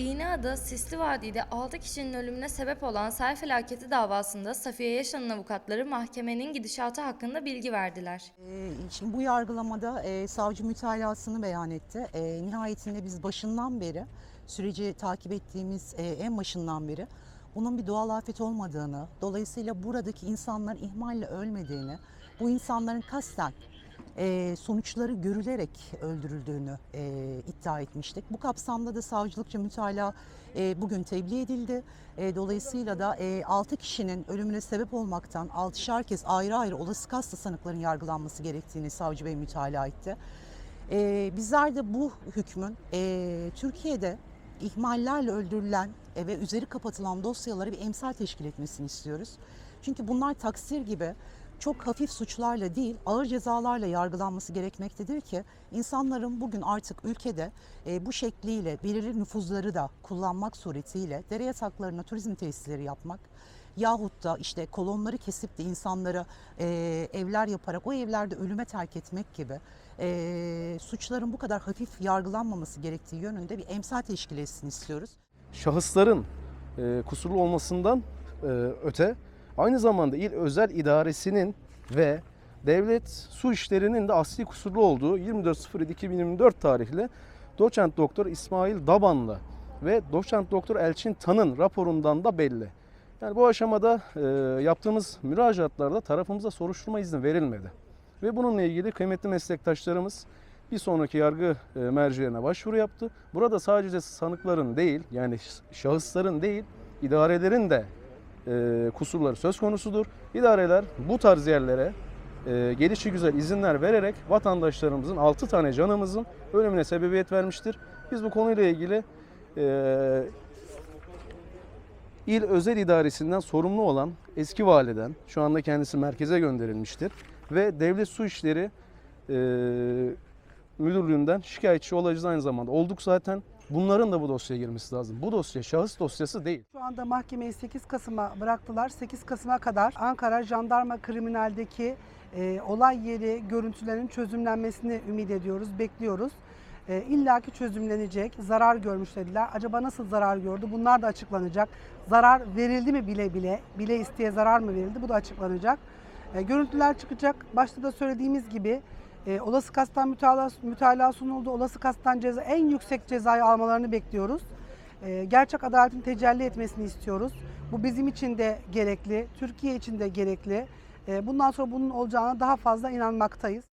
İğneada Sisli Vadi'de 6 kişinin ölümüne sebep olan sel felaketi davasında Safiye Yaşan'ın avukatları mahkemenin gidişatı hakkında bilgi verdiler. Ee, Şimdi bu yargılamada e, savcı mütalasını beyan etti. E, nihayetinde biz başından beri süreci takip ettiğimiz e, en başından beri bunun bir doğal afet olmadığını, dolayısıyla buradaki insanların ihmalle ölmediğini, bu insanların kasten sonuçları görülerek öldürüldüğünü e, iddia etmiştik. Bu kapsamda da savcılıkça mütalaa e, bugün tebliğ edildi. E, dolayısıyla da e, 6 kişinin ölümüne sebep olmaktan 6'şar kez ayrı ayrı olası kasta sanıkların yargılanması gerektiğini savcı bey mütalaa etti. Bizler de bu hükmün Türkiye'de ihmallerle öldürülen ve üzeri kapatılan dosyalara bir emsal teşkil etmesini istiyoruz. Çünkü bunlar taksir gibi çok hafif suçlarla değil ağır cezalarla yargılanması gerekmektedir ki insanların bugün artık ülkede e, bu şekliyle belirli nüfuzları da kullanmak suretiyle dere yataklarına turizm tesisleri yapmak yahut da işte kolonları kesip de insanlara e, evler yaparak o evlerde ölüme terk etmek gibi e, suçların bu kadar hafif yargılanmaması gerektiği yönünde bir emsal teşkil etsin istiyoruz. şahısların e, kusurlu olmasından e, öte aynı zamanda il özel idaresinin ve devlet su işlerinin de asli kusurlu olduğu 24.07.2024 tarihli doçent doktor İsmail Dabanlı ve doçent doktor Elçin Tan'ın raporundan da belli. Yani bu aşamada e, yaptığımız müracaatlarda tarafımıza soruşturma izni verilmedi. Ve bununla ilgili kıymetli meslektaşlarımız bir sonraki yargı e, mercilerine başvuru yaptı. Burada sadece sanıkların değil yani şahısların değil idarelerin de e, kusurları söz konusudur. İdareler bu tarz yerlere e, gelişi güzel izinler vererek vatandaşlarımızın 6 tane canımızın ölümüne sebebiyet vermiştir. Biz bu konuyla ilgili e, İl Özel İdaresi'nden sorumlu olan eski validen, şu anda kendisi merkeze gönderilmiştir ve Devlet Su İşleri e, Müdürlüğü'nden şikayetçi olacağız aynı zamanda. Olduk zaten. Bunların da bu dosyaya girmesi lazım. Bu dosya şahıs dosyası değil. Şu anda mahkemeyi 8 Kasım'a bıraktılar. 8 Kasım'a kadar Ankara Jandarma Kriminal'deki e, olay yeri görüntülerinin çözümlenmesini ümit ediyoruz, bekliyoruz. E, İlla ki çözümlenecek, zarar görmüş dediler. Acaba nasıl zarar gördü? Bunlar da açıklanacak. Zarar verildi mi bile bile, bile isteye zarar mı verildi? Bu da açıklanacak. E, görüntüler çıkacak. Başta da söylediğimiz gibi e, olası kastan mütalaa, mütalaa sunuldu. Olası kastan ceza, en yüksek cezayı almalarını bekliyoruz. E, gerçek adaletin tecelli etmesini istiyoruz. Bu bizim için de gerekli, Türkiye için de gerekli. E, bundan sonra bunun olacağına daha fazla inanmaktayız.